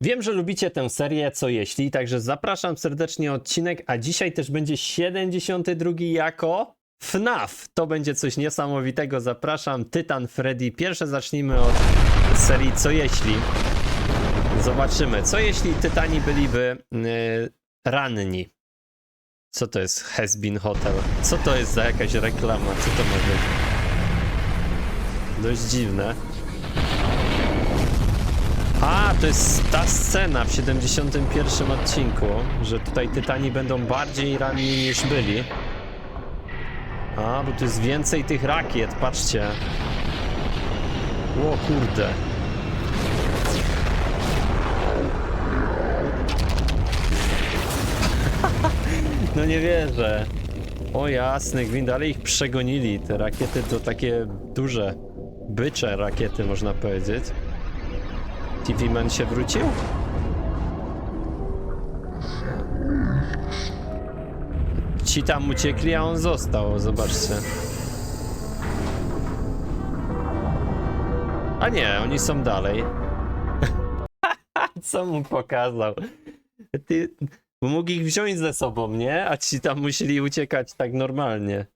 Wiem, że lubicie tę serię, co jeśli, także zapraszam serdecznie odcinek, a dzisiaj też będzie 72 jako FNAF. To będzie coś niesamowitego, zapraszam. Tytan Freddy. Pierwsze zacznijmy od serii co jeśli. Zobaczymy, co jeśli Tytani byliby yy, ranni. Co to jest Has Been Hotel? Co to jest za jakaś reklama? Co to ma być? Dość dziwne. A, to jest ta scena w 71 odcinku, że tutaj Tytani będą bardziej ranni niż byli. A, bo tu jest więcej tych rakiet, patrzcie. O kurde. No nie wierzę. O jasny gwint, ale ich przegonili. Te rakiety to takie duże, bycze rakiety, można powiedzieć. TV Man się wrócił? Ci tam uciekli, a on został, zobaczcie. A nie, oni są dalej. Co mu pokazał? Ty, mógł ich wziąć ze sobą, nie? A ci tam musieli uciekać tak normalnie.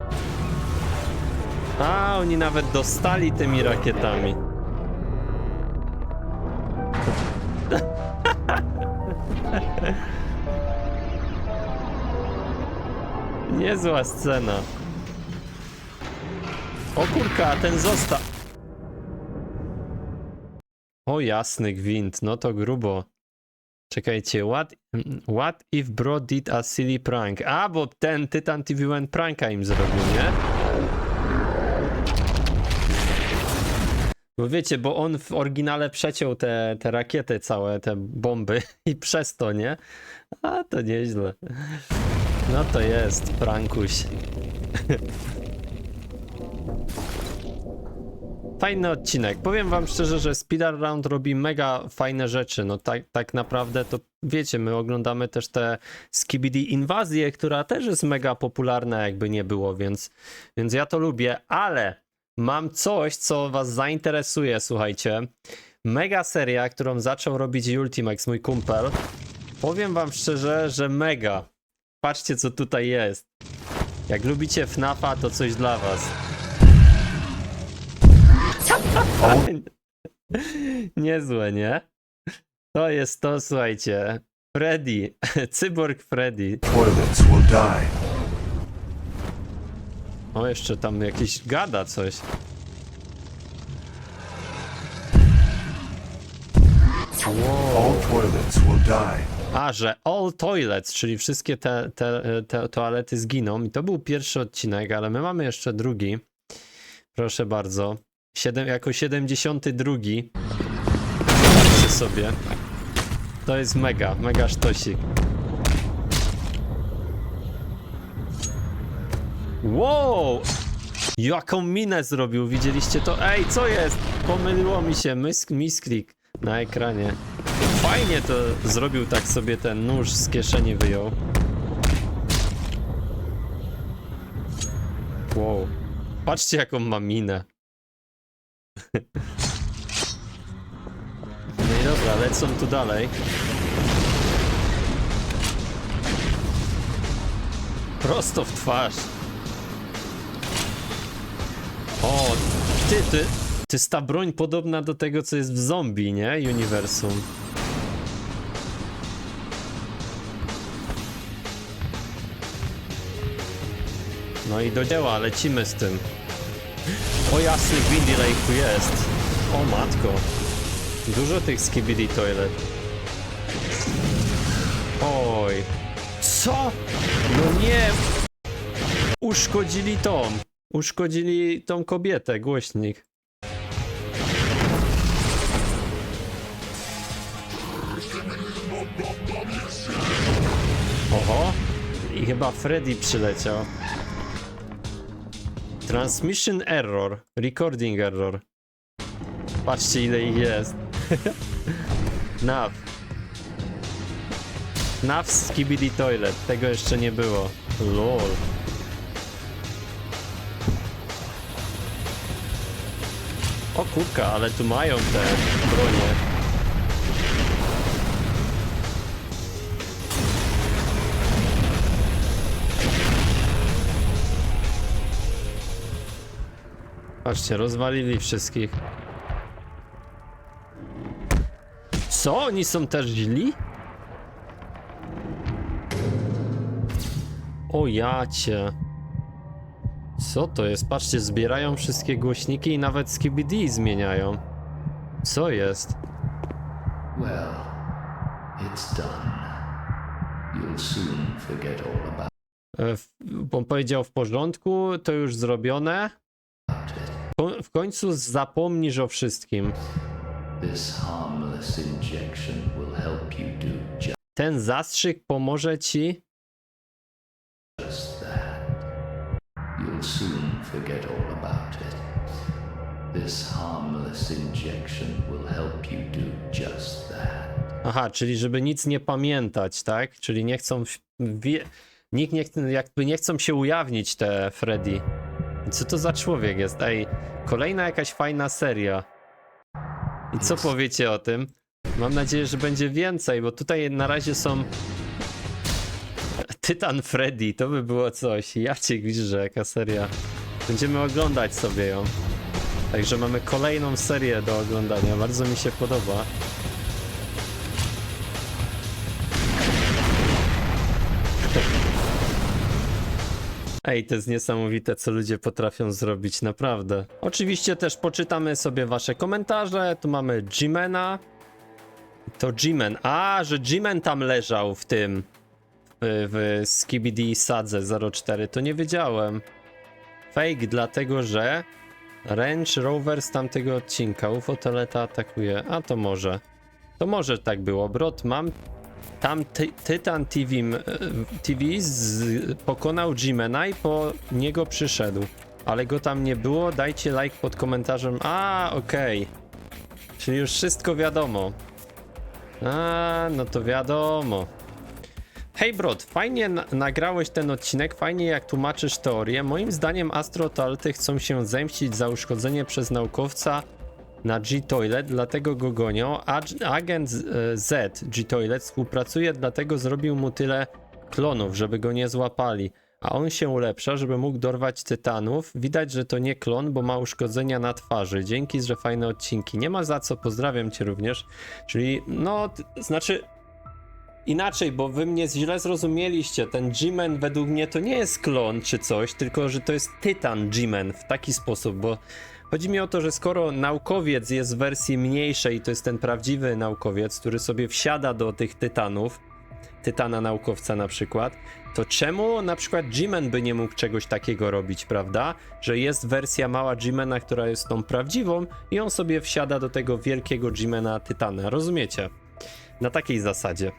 A, oni nawet dostali tymi rakietami. Niezła scena. O kurka, ten został. O jasny gwint, no to grubo. Czekajcie, what, what if bro did a silly prank? A, bo ten Tytan TV1 pranka im zrobił, nie? Bo wiecie, bo on w oryginale przeciął te, te rakiety całe, te bomby i przez to, nie? A, to nieźle. No to jest, prankuś. Fajny odcinek. Powiem wam szczerze, że Speeder Round robi mega fajne rzeczy. No tak, tak naprawdę to wiecie, my oglądamy też te Skibidi Inwazję, która też jest mega popularna, jakby nie było, więc, więc ja to lubię, ale mam coś, co was zainteresuje, słuchajcie. Mega seria, którą zaczął robić Ultimax, mój kumpel. Powiem wam szczerze, że mega. Patrzcie, co tutaj jest. Jak lubicie FNAFa, to coś dla was. Niezłe, nie? To jest to, słuchajcie. Freddy, cyborg Freddy. Toilets will die. O, jeszcze tam jakiś gada coś. All toilets will die. A, że all toilets, czyli wszystkie te, te, te toalety zginą. I to był pierwszy odcinek, ale my mamy jeszcze drugi. Proszę bardzo. Siedem, jako 72. Zobaczcie sobie. To jest mega, mega sztosik. Wow! Jaką minę zrobił, widzieliście to? Ej, co jest? Pomyliło mi się, Misk, misklik na ekranie. Fajnie to zrobił tak sobie ten nóż z kieszeni wyjął. Wow. Patrzcie jaką ma minę. No i dobra, lecą tu dalej. Prosto w twarz. O, ty, ty, to jest ta broń podobna do tego, co jest w zombie, nie? Uniwersum. No i do dzieła, lecimy z tym. O jasny Windy Lake tu jest. O matko. Dużo tych skibidi toilet. Oj. Co? No nie! Uszkodzili tą. Uszkodzili tą kobietę, głośnik. Oho. I chyba Freddy przyleciał. Transmission error. Recording error. Patrzcie ile ich jest. Nav. Nav Skibidi Toilet. Tego jeszcze nie było. LOL. O kurka, ale tu mają te bronie. Patrzcie, rozwalili wszystkich. Co? Oni są też źli? O jacie. Co to jest? Patrzcie, zbierają wszystkie głośniki i nawet skibidi zmieniają. Co jest? Well, it's done. You'll soon forget all about E, On powiedział w porządku, to już zrobione. W końcu zapomnisz o wszystkim. Ten zastrzyk pomoże ci. Aha, czyli żeby nic nie pamiętać, tak? Czyli nie chcą. Nikt nie jakby nie chcą się ujawnić te Freddy. Co to za człowiek jest? Ej, kolejna jakaś fajna seria. I co powiecie o tym? Mam nadzieję, że będzie więcej, bo tutaj na razie są. Tytan Freddy, to by było coś. Ja cię że jaka seria. Będziemy oglądać sobie ją. Także mamy kolejną serię do oglądania. Bardzo mi się podoba. Ej, to jest niesamowite, co ludzie potrafią zrobić, naprawdę. Oczywiście też poczytamy sobie wasze komentarze. Tu mamy Jimena. To Jimen. A, że Jimen tam leżał w tym. W, w Skibidi Sadze 04. To nie wiedziałem. Fake, dlatego że Range Rover z tamtego odcinka UFO-Teleta atakuje. A to może. To może tak było. Brot, mam tam ty, Tytan TV, e, TV z, pokonał Jimena i po niego przyszedł. Ale go tam nie było. Dajcie like pod komentarzem. A, okej. Czyli już wszystko wiadomo. A, no to wiadomo. Hej Brod, fajnie na nagrałeś ten odcinek, fajnie jak tłumaczysz teorię. Moim zdaniem astrotalty chcą się zemścić za uszkodzenie przez naukowca na G-Toilet, dlatego go gonią. Ag- Agent z- e, Z G-Toilet współpracuje, dlatego zrobił mu tyle klonów, żeby go nie złapali. A on się ulepsza, żeby mógł dorwać tytanów. Widać, że to nie klon, bo ma uszkodzenia na twarzy. Dzięki, że fajne odcinki. Nie ma za co, pozdrawiam cię również. Czyli, no, znaczy, inaczej, bo wy mnie źle zrozumieliście. Ten G-Man według mnie to nie jest klon czy coś, tylko że to jest Tytan G-Man w taki sposób, bo chodzi mi o to, że skoro naukowiec jest w wersji mniejszej, to jest ten prawdziwy naukowiec, który sobie wsiada do tych Tytanów, Tytana naukowca na przykład, to czemu na przykład G-Man by nie mógł czegoś takiego robić, prawda? Że jest wersja mała G-Mana, która jest tą prawdziwą i on sobie wsiada do tego wielkiego G-Mana Tytana, rozumiecie? Na takiej zasadzie.